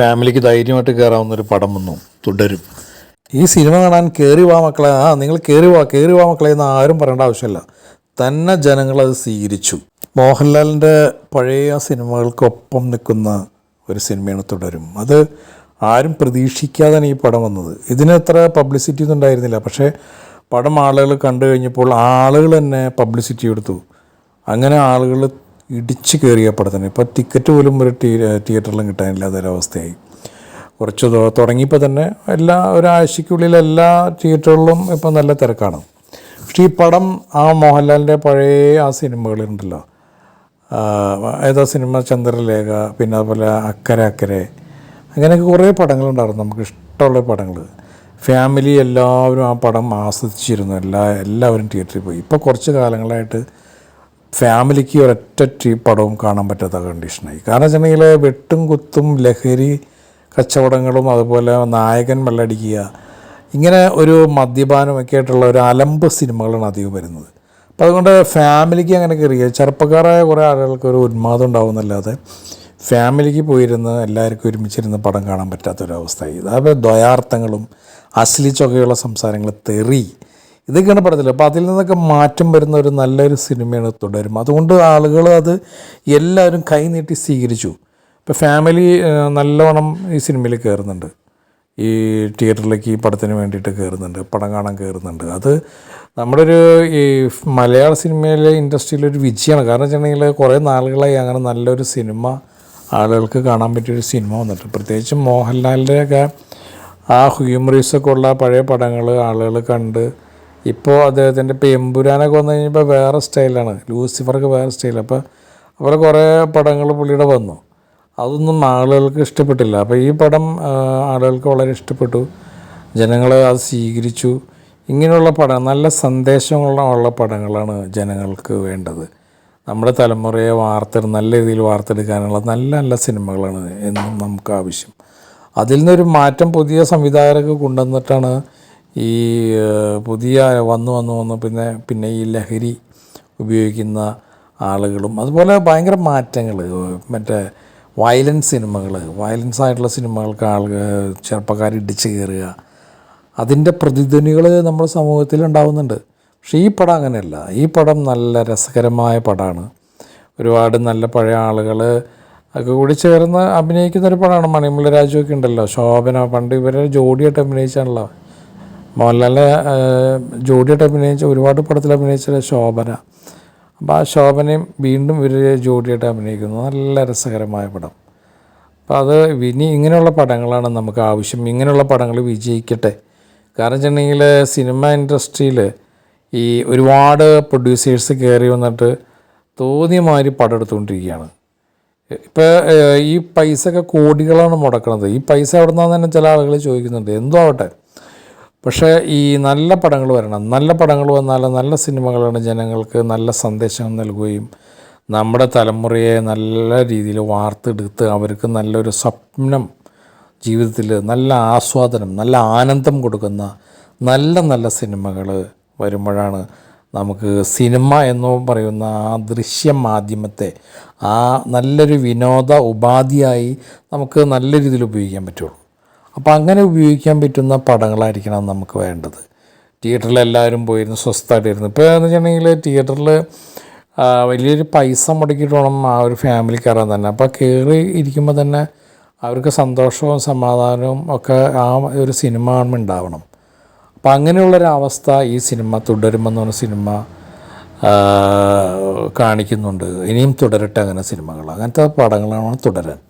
ഫാമിലിക്ക് ധൈര്യമായിട്ട് കയറാവുന്ന ഒരു പടം വന്നു. തുടരും. ഈ സിനിമ കാണാൻ കയറി വാ മക്കളെ. ആ നിങ്ങൾ കയറി വാ കയറി വാ മക്കളെ എന്ന് ആരും പറയേണ്ട ആവശ്യമില്ല. തന്നെ ജനങ്ങളത് സ്വീകരിച്ചു. മോഹൻലാലിന്റെ പഴയ സിനിമകൾക്കൊപ്പം നിൽക്കുന്ന ഒരു സിനിമയാണ് തുടരും. അത് ആരും പ്രതീക്ഷിക്കാതെയാണ് ഈ പടം വന്നത്. ഇതിന് അത്ര പബ്ലിസിറ്റി ഒന്നും ഉണ്ടായിരുന്നില്ല. പക്ഷേ പടം ആളുകൾ കണ്ടു കഴിഞ്ഞപ്പോൾ ആളുകൾ തന്നെ പബ്ലിസിറ്റി എടുത്തു. അങ്ങനെ ആളുകൾ ഇടിച്ചു കയറിയ പടത്തിന്. ഇപ്പോൾ ടിക്കറ്റ് പോലും ഒരു തിയേറ്ററിലും കിട്ടാനില്ലാത്തൊരവസ്ഥയായി. കുറച്ച് തൊ- തുടങ്ങിയപ്പോൾ തന്നെ എല്ലാ ഒരാഴ്ചയ്ക്കുള്ളിൽ എല്ലാ തിയേറ്ററുകളിലും ഇപ്പം നല്ല തിരക്കാണ്. പക്ഷേ ഈ പടം ആ മോഹൻലാലിന്റെ പഴയ ആ സിനിമകളുണ്ടല്ലോ ഏതാ സിനിമ? ചന്ദ്രലേഖ പിന്നെ അതുപോലെ അക്കരെ അക്കരെ. അങ്ങനെയൊക്കെ കുറേ പടങ്ങളുണ്ടായിരുന്നു. നമുക്ക് ഇഷ്ടമുള്ള പടങ്ങൾ. ഫാമിലി എല്ലാവരും ആ പടം ആസ്വദിച്ചിരുന്നു. എല്ലാ എല്ലാവരും തിയേറ്ററിൽ പോയി. ഇപ്പോൾ കുറച്ച് കാലങ്ങളായിട്ട് ഫാമിലിക്ക് ഒരൊറ്റ ടീ പടവും കാണാൻ പറ്റാത്ത കണ്ടീഷനായി കാരണം വെച്ചിട്ടുണ്ടെങ്കിൽ വെട്ടും കുത്തും ലഹരി കച്ചവടങ്ങളും അതുപോലെ നായകൻ വെള്ളടിക്കുക ഇങ്ങനെ ഒരു മദ്യപാനമൊക്കെ ആയിട്ടുള്ള ഒരു അലമ്പ് സിനിമകളാണ് അധികം വരുന്നത്. അപ്പോൾ അതുകൊണ്ട് ഫാമിലിക്ക് അങ്ങനെ കയറിയ ചെറുപ്പക്കാരായ കുറേ ആളുകൾക്ക് ഒരു ഉന്മാദം ഉണ്ടാവുന്നല്ലാതെ ഫാമിലിക്ക് പോയിരുന്ന് എല്ലാവർക്കും ഒരുമിച്ചിരുന്ന് പടം കാണാൻ പറ്റാത്തൊരവസ്ഥയായി. അതായത് ദ്വയാർത്ഥങ്ങളും അശ്ലിച്ചൊക്കെയുള്ള സംസാരങ്ങൾ തെറി ഇതൊക്കെയാണ് പറഞ്ഞത്. അപ്പോൾ അതിൽ നിന്നൊക്കെ മാറ്റം വരുന്ന ഒരു നല്ലൊരു സിനിമയാണ് തുടരും. അതുകൊണ്ട് ആളുകൾ അത് എല്ലാവരും കൈനീട്ടി സ്വീകരിച്ചു. ഇപ്പോൾ ഫാമിലി നല്ലവണ്ണം ഈ സിനിമയിൽ കയറുന്നുണ്ട്. ഈ തിയേറ്ററിലേക്ക് ഈ പടത്തിന് വേണ്ടിയിട്ട് കയറുന്നുണ്ട്. പടം കാണാൻ കയറുന്നുണ്ട്. അത് നമ്മുടെ ഒരു ഈ മലയാള സിനിമയിലെ ഇൻഡസ്ട്രിയിലെ ഒരു വിജയമാണ്. കാരണം വെച്ചിട്ടുണ്ടെങ്കിൽ കുറേ നാളുകളായി അങ്ങനെ നല്ലൊരു സിനിമ ആളുകൾക്ക് കാണാൻ പറ്റിയൊരു സിനിമ വന്നിട്ട്. പ്രത്യേകിച്ച് മോഹൻലാലിന്റെയൊക്കെ ആ ഹ്യൂമറീസൊക്കെ ഉള്ള പഴയ പടങ്ങൾ ആളുകൾ കണ്ട് ഇപ്പോൾ അദ്ദേഹത്തിന്റെ ഇപ്പോൾ എമ്പുരാനൊക്കെ വന്നു കഴിഞ്ഞപ്പോൾ വേറെ സ്റ്റൈലാണ്. ലൂസിഫർക്ക് വേറെ സ്റ്റൈൽ. അപ്പോൾ അവിടെ കുറേ പടങ്ങൾ പുള്ളിയുടെ വന്നു. അതൊന്നും ആളുകൾക്ക് ഇഷ്ടപ്പെട്ടില്ല. അപ്പോൾ ഈ പടം ആളുകൾക്ക് വളരെ ഇഷ്ടപ്പെട്ടു. ജനങ്ങൾ അത് സ്വീകരിച്ചു. ഇങ്ങനെയുള്ള പടം നല്ല സന്ദേശങ്ങളുള്ള പടങ്ങളാണ് ജനങ്ങൾക്ക് വേണ്ടത്. നമ്മുടെ തലമുറയെ വാർത്തെടു നല്ല രീതിയിൽ വാർത്തെടുക്കാനുള്ള നല്ല നല്ല സിനിമകളാണ് എന്നും നമുക്ക് ആവശ്യം. അതിൽ നിന്നൊരു മാറ്റം പുതിയ സംവിധായകർക്ക് കൊണ്ടുവന്നിട്ടാണ് ഈ പുതിയ വന്നു വന്നു വന്നു പിന്നെ പിന്നെ ഈ ലഹരി ഉപയോഗിക്കുന്ന ആളുകളും അതുപോലെ ഭയങ്കര മാറ്റങ്ങൾ മറ്റേ വയലൻസ് സിനിമകൾ വയലൻസ് ആയിട്ടുള്ള സിനിമകൾക്ക് ആളുകൾ ചെറുപ്പക്കാർ ഇടിച്ചു കയറുക. അതിന്റെ പ്രതിധ്വനികൾ നമ്മുടെ സമൂഹത്തിൽ ഉണ്ടാവുന്നുണ്ട്. പക്ഷേ ഈ പടം അങ്ങനെയല്ല. ഈ പടം നല്ല രസകരമായ പടമാണ് ഒരുപാട് നല്ല പഴയ ആളുകൾ ഒക്കെ കൂടി ചേർന്ന് അഭിനയിക്കുന്ന ഒരു പടമാണ് മണിമുള്ള രാജുവൊക്കെ ഉണ്ടല്ലോ. ശോഭന പണ്ട് ഇവരെ ജോഡിയായിട്ട് അഭിനയിച്ചാണല്ലോ. മോഹൻലാലിനെ ജോഡിയായിട്ട് അഭിനയിച്ച ഒരുപാട് പടത്തിൽ അഭിനയിച്ച ശോഭന. അപ്പോൾ ആ ശോഭനയും വീണ്ടും ഇവർ ജോഡിയായിട്ട് അഭിനയിക്കുന്നു. നല്ല രസകരമായ പടം. അപ്പോൾ അത് ഇനി ഇങ്ങനെയുള്ള പടങ്ങളാണ് നമുക്ക് ആവശ്യം. ഇങ്ങനെയുള്ള പടങ്ങൾ വിജയിക്കട്ടെ. കാരണം വെച്ചിട്ടുണ്ടെങ്കിൽ സിനിമ ഇൻഡസ്ട്രിയിൽ ഈ ഒരുപാട് പ്രൊഡ്യൂസേഴ്സ് കയറി വന്നിട്ട് തോന്നിയമാതിരി പടം എടുത്തുകൊണ്ടിരിക്കുകയാണ്. ഇപ്പോൾ ഈ പൈസ ഒക്കെ കോടികളാണ് മുടക്കുന്നത് ഈ പൈസ എവിടെ നിന്നാന്ന് തന്നെ ചില ആളുകൾ ചോദിക്കുന്നുണ്ട്. എന്തോ ആവട്ടെ. പക്ഷേ ഈ നല്ല പടങ്ങൾ വരണം. നല്ല പടങ്ങൾ വന്നാൽ നല്ല സിനിമകളാണ് ജനങ്ങൾക്ക് നല്ല സന്ദേശം നൽകുകയും നമ്മുടെ തലമുറയെ നല്ല രീതിയിൽ വാർത്തെടുത്ത് അവർക്ക് നല്ലൊരു സ്വപ്നം ജീവിതത്തിൽ നല്ല ആസ്വാദനം നല്ല ആനന്ദം കൊടുക്കുന്ന നല്ല നല്ല സിനിമകൾ വരുമ്പോഴാണ് നമുക്ക് സിനിമ എന്ന് പറയുന്ന ആ ദൃശ്യ മാധ്യമത്തെ ആ നല്ലൊരു വിനോദ ഉപാധിയായി നമുക്ക് നല്ല രീതിയിൽ ഉപയോഗിക്കാൻ പറ്റുള്ളൂ. അപ്പോൾ അങ്ങനെ ഉപയോഗിക്കാൻ പറ്റുന്ന പടങ്ങളായിരിക്കണം നമുക്ക് വേണ്ടത്. തിയേറ്ററിൽ എല്ലാവരും പോയിരുന്നു സ്വസ്ഥമായിട്ടിരുന്നു. ഇപ്പോൾ എന്ന് വെച്ചിട്ടുണ്ടെങ്കിൽ തിയേറ്ററിൽ വലിയൊരു പൈസ മുടക്കിയിട്ട് വേണം ആ ഒരു ഫാമിലി കയറാൻ തന്നെ. അപ്പോൾ കയറി ഇരിക്കുമ്പോൾ തന്നെ അവർക്ക് സന്തോഷവും സമാധാനവും ഒക്കെ ആ ഒരു സിനിമ കാണുമ്പോൾ ഉണ്ടാവണം. അപ്പം അങ്ങനെയുള്ളൊരവസ്ഥ ഈ സിനിമ തുടരുമെന്ന് പറഞ്ഞ സിനിമ കാണിക്കുന്നുണ്ട്. ഇനിയും തുടരട്ടെ അങ്ങനെ സിനിമകൾ അങ്ങനത്തെ പടങ്ങളാണ് തുടരാൻ.